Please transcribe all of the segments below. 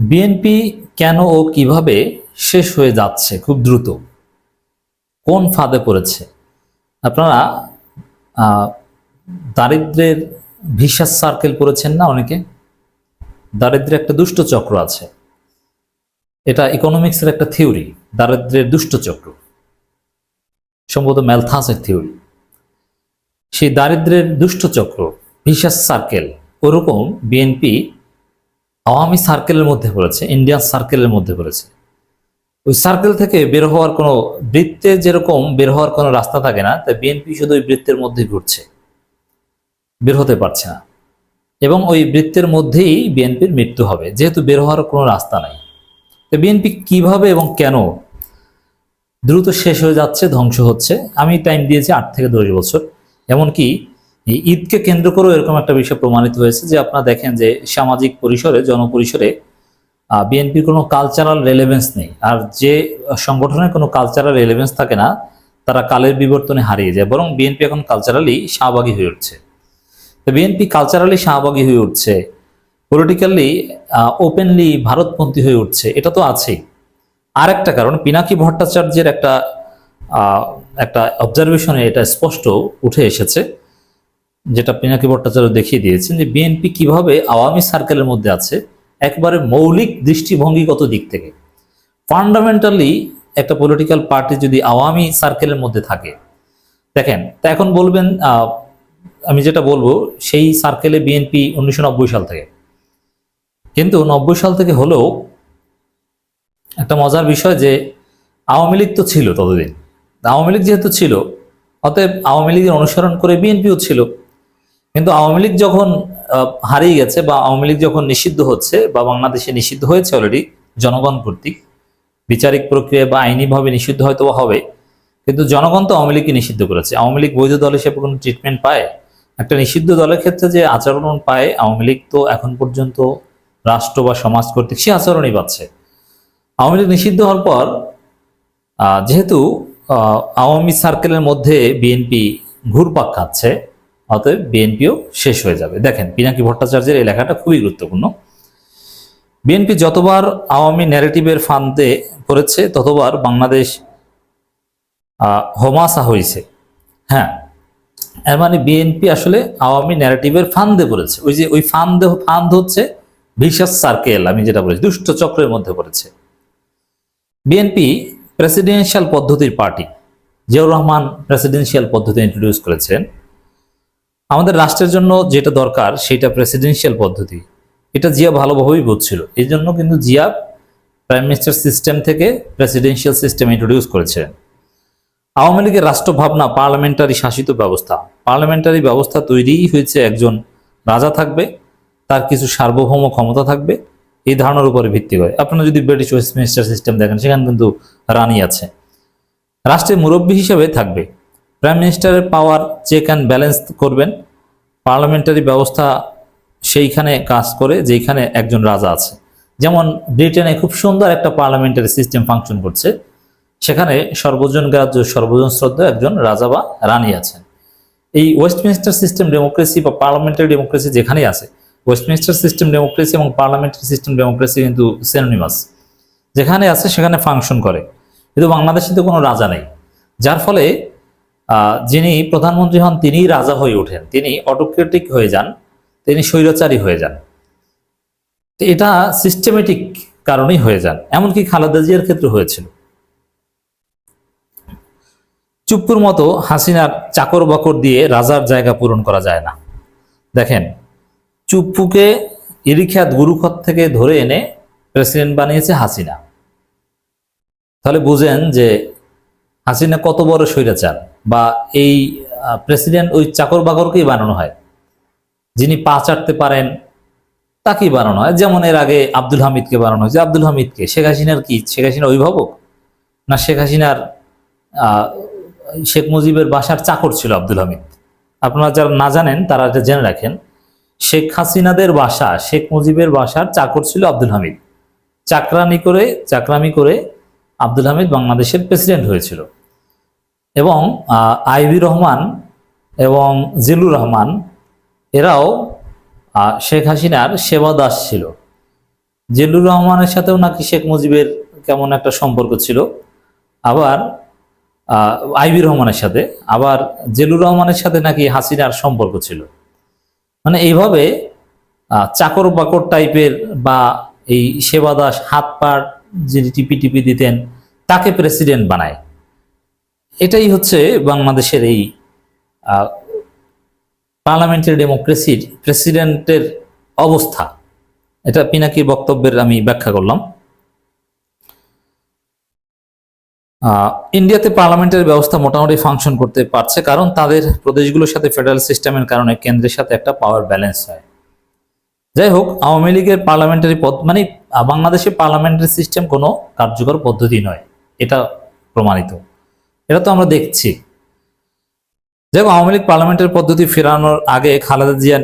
BNP কেন ও কীভাবে শেষ হয়ে যাচ্ছে খুব দ্রুত? কোন ফাঁদে পড়েছে? আপনারা দারিদ্রের ভিসাস সার্কেল পড়েছেন না অনেকে? দারিদ্রের একটা দুষ্ট চক্র আছে। এটা ইকোনমিক্সের একটা থিওরি দারিদ্রের দুষ্ট চক্র। সম্ভবত ম্যালথাসের থিওরি সেই দারিদ্রের দুষ্ট চক্র ভিসাস সার্কেল ওরকম বিএনপি আওয়ামী সার্কেলের মধ্যে পড়েছে ইন্ডিয়ান সার্কেলের মধ্যে পড়েছে। ওই সার্কেল থেকে বের হওয়ার কোনো বৃত্তে যেরকম বের হওয়ার কোনো রাস্তা থাকে না তাই বিএনপি শুধু ওই বৃত্তের মধ্যে ঘুরছে, বের হতে পারছে না। এবং ওই বৃত্তের মধ্যেই বিএনপির মৃত্যু হবে, যেহেতু বের হওয়ার কোনো রাস্তা নাই। তো বিএনপি কীভাবে এবং কেন দ্রুত শেষ হয়ে যাচ্ছে, ধ্বংস হচ্ছে, আমি টাইম দিয়েছি আট থেকে দশ বছর। এমনকি এই ঈদকে কেন্দ্র করেও এরকম একটা বিষয় প্রমাণিত হয়েছে যে আপনারা দেখেন যে সামাজিক পরিসরে, জনপরিসরে বিএনপির কোনো কালচারাল রেলেভেন্স নেই। আর যে সংগঠনের কোনো কালচারাল রেলেভেন্স থাকে না, তারা কালের বিবর্তনে হারিয়ে যায়। বরং বিএনপি এখন কালচারালি শাহবাগী হয়ে উঠছে। তো বিএনপি কালচারালি শাহবাগী হয়ে উঠছে। পলিটিক্যালি ওপেনলি ভারতপন্থী হয়ে উঠছে। এটা তো আছেই। আর একটা কারণ, পিনাকি ভট্টাচার্যের একটা একটা অবজারভেশনে এটা স্পষ্ট উঠে এসেছে। যেটা পিনাকি ভট্টাচার্য দেখিয়ে দিয়েছেন যে বিএনপি কীভাবে আওয়ামী সার্কেলের মধ্যে আছে, একবারে মৌলিক দৃষ্টিভঙ্গিগত দিক থেকে। ফান্ডামেন্টালি একটা পলিটিক্যাল পার্টি যদি আওয়ামী সার্কেলের মধ্যে থাকে, দেখেন, তা এখন বলবেন আমি যেটা বলব, সেই সার্কেলে বিএনপি উনিশশো নব্বই সাল থেকে। কিন্তু নব্বই সাল থেকে হলেও একটা মজার বিষয় যে আওয়ামী লীগ তো ছিল ততদিন। আওয়ামী লীগ যেহেতু ছিল, অতএব আওয়ামী লীগের অনুসরণ করে বিএনপিও ছিল। কিন্তু আওয়ামী লীগ যখন হারিয়ে গেছে বা আওয়ামী লীগ যখন নিষিদ্ধ হচ্ছে বা বাংলাদেশে নিষিদ্ধ হয়েছে অলরেডি জনগণ কর্তৃক, বিচারিক প্রক্রিয়া বা আইনিভাবে নিষিদ্ধ হয়তো হবে, কিন্তু জনগণ তো আওয়ামী লীগকে নিষিদ্ধ করেছে। আওয়ামী লীগ বৈধ দল হিসেবে কোনো ট্রিটমেন্ট পায়? একটা নিষিদ্ধ দলের ক্ষেত্রে যে আচরণ পায়, আওয়ামী লীগ তো এখন পর্যন্ত রাষ্ট্র বা সমাজ কর্তৃক সে আচরণই পাচ্ছে। আওয়ামী লীগ নিষিদ্ধ হওয়ার পর যেহেতু আওয়ামী সার্কেলের মধ্যে বিএনপি ঘুরপাক খাচ্ছে অতএব বিএনপিও শেষ হয়ে যাবে। দেখেন, পিনাকি ভট্টাচার্যের এই লেখাটা খুবই গুরুত্বপূর্ণ। বিএনপি যতবার আওয়ামী ন্যারেটিভের ফান্দে পড়েছে, ততবার বাংলাদেশ হোমাসা হয়েছে। হ্যাঁ এর মানে বিএনপি আসলে আওয়ামী ন্যারেটিভের ফান্দে পড়েছে। ওই যে ওই ফান্দে ফান্দ হচ্ছে ভিসাস সার্কেল আমি যেটা বলেছি, দুষ্ট চক্রের মধ্যে পড়েছে। বিএনপি প্রেসিডেন্সিয়াল পদ্ধতির পার্টি জিয়াউর রহমান প্রেসিডেন্সিয়াল পদ্ধতি ইন্ট্রোডিউস করেছেন। আমাদের রাষ্ট্রের জন্য যেটা দরকার সেটা প্রেসিডেন্সিয়াল পদ্ধতি। এটা জিয়া ভালোভাবেই বুঝছিল। এই জন্য কিন্তু জিয়া প্রাইম মিনিস্টার সিস্টেম থেকে প্রেসিডেন্সিয়াল সিস্টেম ইন্ট্রোডিউস করেছিলেন আওয়ামী লীগের রাষ্ট্রভাবনা পার্লামেন্টারি শাসিত ব্যবস্থা। পার্লামেন্টারি ব্যবস্থা তৈরিই হয়েছে একজন রাজা থাকবে, তার কিছু সার্বভৌম ক্ষমতা থাকবে, এই ধারণার উপরে ভিত্তি করে। আপনারা যদি ব্রিটিশ ওয়েস্টমিনিস্টার সিস্টেম দেখেন, সেখানে কিন্তু রানী আছে। রাষ্ট্রের মুরব্বী হিসেবে থাকবে। প্রাইম মিনিস্টারের পাওয়ার চেক অ্যান্ড ব্যালেন্স করবেন। পার্লামেন্টারি ব্যবস্থা সেইখানে কাজ করে, যেখানে একজন রাজা আছে। যেমন ব্রিটেনে খুব সুন্দর একটা পার্লামেন্টারি সিস্টেম ফাংশন করছে। সেখানে সর্বজন গ্রাহ্য, সর্বজন শ্রদ্ধা একজন রাজা বা রানী আছেন। এই ওয়েস্টমিনিস্টার সিস্টেম ডেমোক্রেসি বা পার্লামেন্টারি ডেমোক্রেসি যেখানেই আছে ওয়েস্টমিনিস্টার সিস্টেম ডেমোক্রেসি এবং পার্লামেন্টারি সিস্টেম ডেমোক্রেসি কিন্তু সেনোনিমাস যেখানে আছে, সেখানে ফাংশন করে। কিন্তু বাংলাদেশে তো কোনো রাজা নেই। যার ফলে যিনি প্রধানমন্ত্রী হন, তিনিই রাজা হয়ে ওঠেন। তিনি অটোক্রেটিক হয়ে যান, তিনি স্বৈরাচারী হয়ে যান। এটা সিস্টেমেটিক কারণেই হয়ে যান। এমনকি খালেদা জিয়ার ক্ষেত্রে হয়েছিল। চুপ্পুর মতো হাসিনার চাকর বাকর দিয়ে রাজার জায়গা পূরণ করা যায় না। দেখেন, চুপ্পুকে ইরিখ্যাত গুরুখত থেকে ধরে এনে প্রেসিডেন্ট বানিয়েছে হাসিনা। তাহলে বুঝেন যে হাসিনা কত বড় স্বৈরাচার। বা এই প্রেসিডেন্ট ওই চাকর বাকরকেই বানানো হয়। যিনি পা চাটতে পারেন, তাকেই বানানো হয়। যেমন এর আগে আব্দুল হামিদকে বানানো হয়েছে। আব্দুল হামিদকে শেখ হাসিনার কি? শেখ হাসিনা অভিভাবক? না, শেখ হাসিনার শেখ মুজিবের বাসার চাকর ছিল আব্দুল হামিদ। আপনারা যারা না জানেন, তারা এটা জেনে রাখেন। শেখ হাসিনাদের বাসা, শেখ মুজিবের বাসার চাকর ছিল আব্দুল হামিদ। চাকরানি করে, চাকরামি করে আব্দুল হামিদ বাংলাদেশের প্রেসিডেন্ট হয়েছিল। এবং আইভি রহমান এবং জিলুর রহমান, এরাও শেখ হাসিনার সেবা দাস ছিল। জেলুর রহমানের সাথেও নাকি শেখ মুজিবের কেমন একটা সম্পর্ক ছিল। আবার আইবি রহমানের সাথে, আবার জেলুর রহমানের সাথে নাকি হাসিনার সম্পর্ক ছিল। মানে এইভাবে চাকর বাকর টাইপের বা এই সেবাদাস হাত পার যিনি টিপি টিপি দিতেন, তাকে প্রেসিডেন্ট বানায়। এটাই হচ্ছে বাংলাদেশের এই পার্লামেন্টারি ডেমোক্রেসির প্রেসিডেন্টের অবস্থা। এটা পিনাকির বক্তব্যের আমি ব্যাখ্যা করলাম। ইন্ডিয়াতে পার্লামেন্টের ব্যবস্থা মোটামুটি ফাংশন করতে পারছে কারণ তাদের প্রদেশগুলোর সাথে ফেডারেল সিস্টেমের কারণে কেন্দ্রের সাথে একটা পাওয়ার ব্যালেন্স হয়। যাই হোক আওয়ামী লীগের পার্লামেন্টারি পদ মানে আহ, বাংলাদেশের পার্লামেন্টারি সিস্টেম কোনো কার্যকর পদ্ধতি নয় এটা প্রমাণিত। এটা তো আমরা দেখছি। যাই হোক আওয়ামী লীগ পার্লামেন্টের পদ্ধতি ফেরানোর আগে খালেদা জিয়া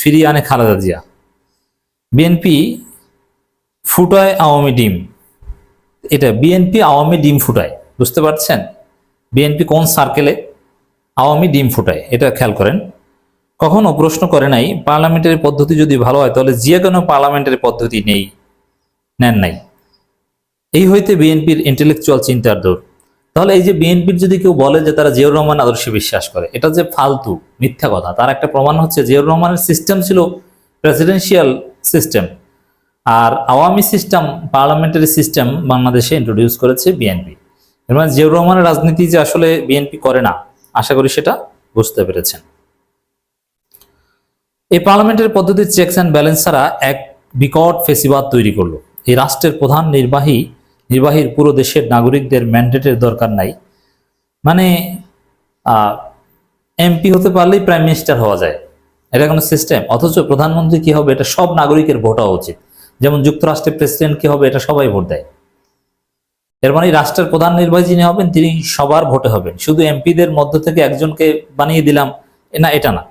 ফিরিয়ে আনে খালেদা জিয়া। বিএনপি ফুটায় আওয়ামী ডিম। এটা বিএনপি আওয়ামী ডিম ফুটায়, বুঝতে পারছেন? বিএনপি কোন সার্কেলে আওয়ামী ডিম ফুটায়, এটা খেয়াল করেন। কখনো প্রশ্ন করে নাই, পার্লামেন্টারি পদ্ধতি যদি ভালো হয়, তাহলে জিয়া কেন পার্লামেন্টারি পদ্ধতি নেই, নেন নাই। এই হইতে বিএনপির ইন্টেলেকচুয়াল চিন্তার দৌড়। তাহলে এই যে বিএনপির যদি কেউ বলে যে তারা জিয়াউর রহমান আদর্শে বিশ্বাস করে, এটা যে ফালতু, মিথ্যা কথা। তার একটা প্রমাণ হচ্ছে জিয়াউর রহমানের সিস্টেম ছিল প্রেসিডেন্সিয়াল সিস্টেম আর আওয়ামী সিস্টেম পার্লামেন্টারি সিস্টেম বাংলাদেশে ইন্ট্রোডিউস করেছে বিএনপি। এর মানে জিয়াউর রহমানের রাজনীতি যে আসলে বিএনপি করে না, আশা করি সেটা বুঝতে পেরেছেন। এই পার্লামেন্টের পদ্ধতির চেকস অ্যান্ড ব্যালেন্স ছাড়া এক বিকট ফেসিবাদ তৈরি করল। এই রাষ্ট্রের প্রধান নির্বাহী নির্বাহীর পুরো দেশের নাগরিকদের ম্যান্ডেটের দরকার নাই। মানে এমপি হতে পারলেই প্রাইম মিনিস্টার হওয়া যায়। এটা কোনো সিস্টেম অথচ প্রধানমন্ত্রী কি হবে? এটা সব নাগরিকের ভোট হওয়া উচিত। যেমন যুক্তরাষ্ট্রের প্রেসিডেন্ট কি হবে? এটা সবাই ভোট দেয়। এর মানে রাষ্ট্রের প্রধান নির্বাহী যিনি হবেন, তিনি সবার ভোটে হবেন। শুধু এমপিদের মধ্য থেকে একজনকে বানিয়ে দিলাম না, এটা না।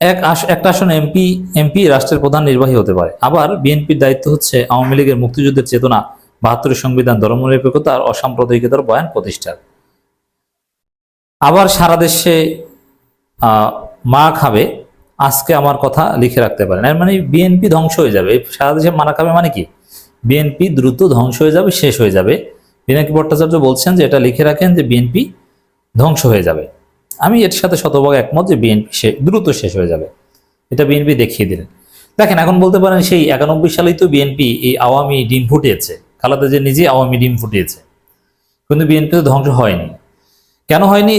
এক আস- একটা আসনে এমপি এমপি, রাষ্ট্রের প্রধান নির্বাহী হতে পারে। আবার বিএনপির দায়িত্ব হচ্ছে আওয়ামী লীগের মুক্তিযুদ্ধের চেতনা বাহাত্তরের সংবিধান, ধর্মনিরপেক্ষতা আর অসাম্প্রদায়িকতার বয়ান প্রতিষ্ঠা। আবার সারা দেশে মা খাবে, আজকে আমার কথা লিখে রাখতে পারেন। এর মানে বিএনপি ধ্বংস হয়ে যাবে। সারা দেশে মারা খাবে মানে কি? বিএনপি দ্রুত ধ্বংস হয়ে যাবে, শেষ হয়ে যাবে। বিনাকি ভট্টাচার্য বলছেন যে, এটা লিখে রাখেন যে, বিএনপি ধ্বংস হয়ে যাবে। আমি এর সাথে শতভাগ একমত যে বিএনপি সে দ্রুত শেষ হয়ে যাবে। এটা বিএনপি দেখিয়ে দিলেন। দেখেন, এখন বলতে পারেন সেই একানব্বই সালেই তো বিএনপি এই আওয়ামী ডিম ফুটিয়েছে। খালাদা যে নিজে আওয়ামী ডিম ফুটিয়েছে। কিন্তু বিএনপি তো ধ্বংস হয়নি। কেন হয়নি?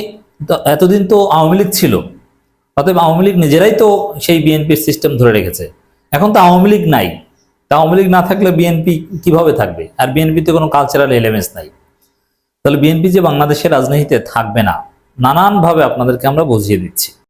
এতদিন তো আওয়ামী লীগ ছিল। অতএব আওয়ামী লীগ নিজেরাই তো সেই বিএনপির সিস্টেম ধরে রেখেছে। এখন তো আওয়ামী লীগ নাই। তা আওয়ামী লীগ না থাকলে বিএনপি কীভাবে থাকবে? আর বিএনপিতে কোনো কালচারাল এলিমেন্টস নাই। তাহলে বিএনপি যে বাংলাদেশের রাজনীতিতে থাকবে না নানানভাবে আপনাদেরকে আমরা বুঝিয়ে দিচ্ছি।